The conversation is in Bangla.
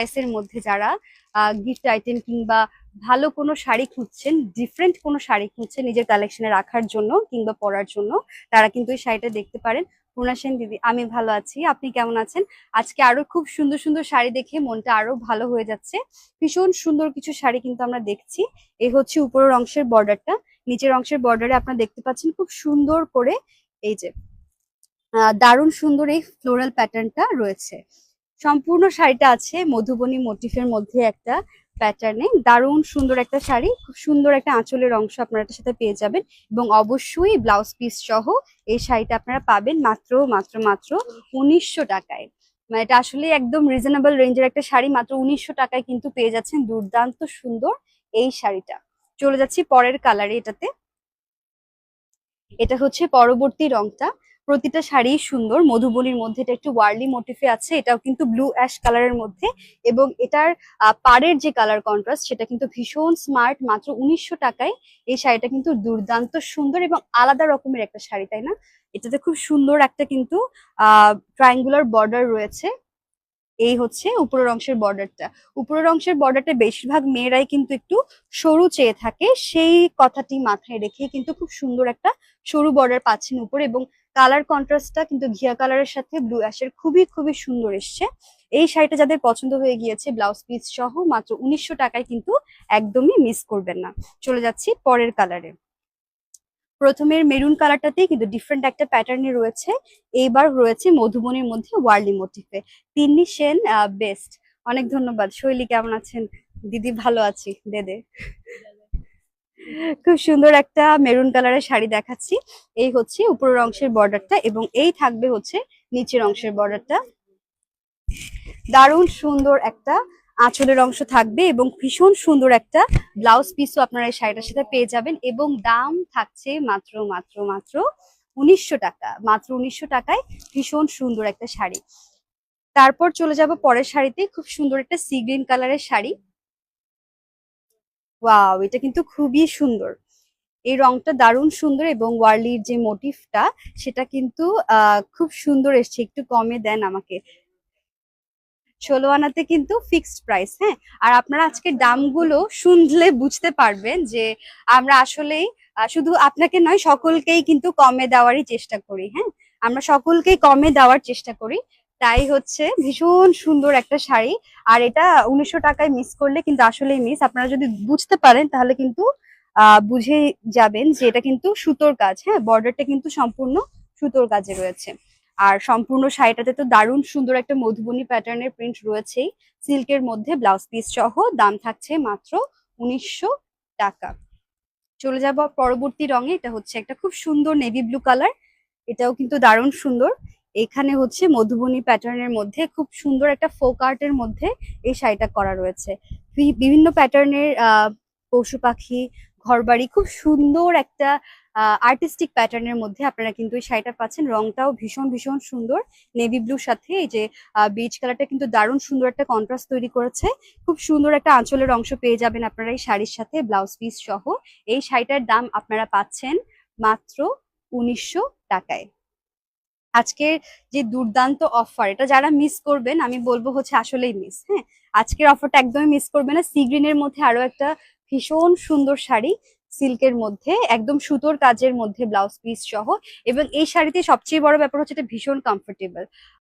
প্রাইসের মধ্যে যারা গিফট আইটেম কিংবা ভালো কোনো শাড়ি খুঁজছেন ডিফারেন্ট কোনো শাড়ি খুঁজছেন নিজের কালেকশনে রাখার জন্য কিংবা পরার জন্য, তারা কিন্তু এই শাড়িটা দেখতে পারেন। পূর্ণা সেন দিদি, আমি ভালো আছি। আপনি কেমন আছেন? আজকে আরও খুব সুন্দর সুন্দর শাড়ি দেখে মনটা আরও ভালো হয়ে যাচ্ছে। ভীষণ সুন্দর কিছু শাড়ি কিন্তু আমরা দেখছি। এই হচ্ছে উপরের অংশের বর্ডারটা নিচের অংশের বর্ডারে আপনারা দেখতে পাচ্ছেন খুব সুন্দর করে এই যে দারুণ সুন্দর এই ফ্লোরাল প্যাটার্নটা রয়েছে। সম্পূর্ণ শাড়িটা আছে, মধুবনী মোটিফের মধ্যে একটা প্যাটার্নে দারুণ সুন্দর একটা শাড়ি, খুব সুন্দর একটা আঁচলের অংশ আপনারা এটার সাথে পেয়ে যাবেন এবং অবশ্যই ব্লাউজ পিস সহ এই শাড়িটা আপনারা পাবেন মাত্র মাত্র মাত্র উনিশশো টাকায়। মানে এটা আসলে একদম রিজনেবল রেঞ্জের একটা শাড়ি, মাত্র উনিশশো টাকায় কিন্তু পেয়ে যাচ্ছেন দুর্দান্ত সুন্দর এই শাড়িটা। চলে যাচ্ছি পরের কালারে এটাতে। এটা হচ্ছে পরবর্তী রংটা। প্রতিটা শাড়ি সুন্দর। মধুবনির মধ্যে এটা একটু ওয়ার্লি মোটিফে আছে। এটাও কিন্তু ব্লু অ্যাশ কালারের মধ্যে। এবং এটার পাড়ের যে কালার কন্ট্রাস্ট সেটা কিন্তু ভীষণ স্মার্ট মাত্র উনিশশো টাকায় এই শাড়িটা কিন্তু দুর্দান্ত সুন্দর এবং আলাদা রকমের একটা শাড়ি, তাই না? এটাতে খুব সুন্দর একটা কিন্তু আহ ট্রায়াঙ্গুলার বর্ডার রয়েছে। এই হচ্ছে উপরের অংশের বর্ডারটা উপরের অংশের বর্ডারটা বেশিরভাগ মেয়েরাই কিন্তু একটু সরু চেয়ে থাকে, সেই কথাটি মাথায় রেখে কিন্তু খুব সুন্দর একটা সরু বর্ডার পাচ্ছেন উপরে এবং কালার কন্ট্রাস্টটা কিন্তু ঘিয়া কালারের সাথে ব্লু অ্যাশের খুবই খুবই সুন্দর এসছে। এই শাড়িটা যাদের পছন্দ হয়ে গিয়েছে ব্লাউজ পিস সহ মাত্র উনিশশো টাকায় কিন্তু একদমই মিস করবেন না। চলে যাচ্ছি পরের কালারে প্রথমের মেরুন কালারটাতেই কিন্তু ডিফারেন্ট একটা প্যাটার্নে রয়েছে। এইবার রয়েছে মধুবনের মধ্যে ওয়ার্লি মোটিফে। তিন্নি সেন বেস্ট অনেক ধন্যবাদ। শৈলী কেমন আছেন? দিদি ভালো আছি। দেদে খুব সুন্দর একটা মেরুন কালারের শাড়ি দেখাচ্ছি। এই হচ্ছে উপরের অংশের বর্ডারটা এবং এই থাকবে হচ্ছে নিচের অংশের বর্ডারটা দারুণ সুন্দর একটা আঁচলের অংশ থাকবে এবং ভীষণ সুন্দর একটা ব্লাউজ পিসও আপনারা এই শাড়িটার সাথে পেয়ে যাবেন এবং দাম থাকছে মাত্র মাত্র মাত্র উনিশশো টাকা, মাত্র উনিশশো টাকায় ভীষণ সুন্দর একটা শাড়ি। তারপর চলে যাব পরের শাড়িতে, খুব সুন্দর একটা সি গ্রিন কালারের শাড়ি। ওয়াও এটা কিন্তু খুবই সুন্দর। এই রংটা দারুণ সুন্দর এবং ওয়ার্লির যে মোটিভটা সেটা কিন্তু খুব সুন্দর এসছে, একটু কমে দেন আমাকে। ষোলো আনাতে কিন্তু ফিক্সড প্রাইস হ্যাঁ? আর আপনারা আজকে দামগুলো শুনলে বুঝতে পারবেন যে আমরা আসলেই শুধু আপনাকে নয়, সকলকেই কিন্তু কমে দেওয়ারই চেষ্টা করি হ্যাঁ? আমরা সকলকেই কমে দেওয়ার চেষ্টা করি। তাই হচ্ছে ভীষণ সুন্দর একটা শাড়ি। আর এটা উনিশশো টাকায় মিস করলে কিন্তু আসলেই মিস আপনারা যদি বুঝতে পারেন তাহলে কিন্তু বুঝে যাবেন যে এটা কিন্তু সুতোর কাজ হ্যাঁ? বর্ডারটা কিন্তু সম্পূর্ণ সুতোর কাজে রয়েছে। আর সম্পূর্ণ শাড়িটাতে তো দারুণ সুন্দর একটা মধুবনী প্যাটার্নের প্রিন্ট রয়েছেই। সিল্কের মধ্যে ব্লাউজ পিস সহ দাম থাকছে মাত্র উনিশশো টাকা। চলে যাব পরবর্তী রঙে, এটা হচ্ছে একটা খুব সুন্দর নেভি ব্লু কালার এটাও কিন্তু দারুণ সুন্দর। এখানে হচ্ছে মধুবনী প্যাটার্নের মধ্যে খুব সুন্দর একটা ফোক আর্টের মধ্যে এই শাড়িটা করা রয়েছে। বিভিন্ন প্যাটার্নের পশু পাখি ঘরবাড়ি, খুব সুন্দর একটা আর্টিস্টিক প্যাটার্নের মধ্যে আপনারা কিন্তু এই শাড়িটা পাচ্ছেন। রংটাও ভীষণ ভীষণ সুন্দর। নেভি ব্লুর সাথে এই যে বিচ কালারটা কিন্তু দারুণ সুন্দর একটা কন্ট্রাস্ট তৈরি করেছে। খুব সুন্দর একটা আঁচলের অংশ পেয়ে যাবেন আপনারা এই শাড়ির সাথে ব্লাউজ পিস সহ। এই শাড়িটার দাম আপনারা পাচ্ছেন মাত্র উনিশশো টাকায়। আজকের যে দুর্দান্ত অফার এটা যারা মিস করবেন, আমি বলব হচ্ছে আসলেই মিস হ্যাঁ? আজকের অফারটা একদমই মিস করবে না। সি গ্রিনের মধ্যে আরও একটা ভীষণ সুন্দর শাড়ি সিল্কের মধ্যে, একদম সুতোর কাজের মধ্যে ব্লাউজ পিস সহ এবং এই শাড়িতে সবচেয়ে বড় ব্যাপার হচ্ছে এটা ভীষণ কমফোর্টেবল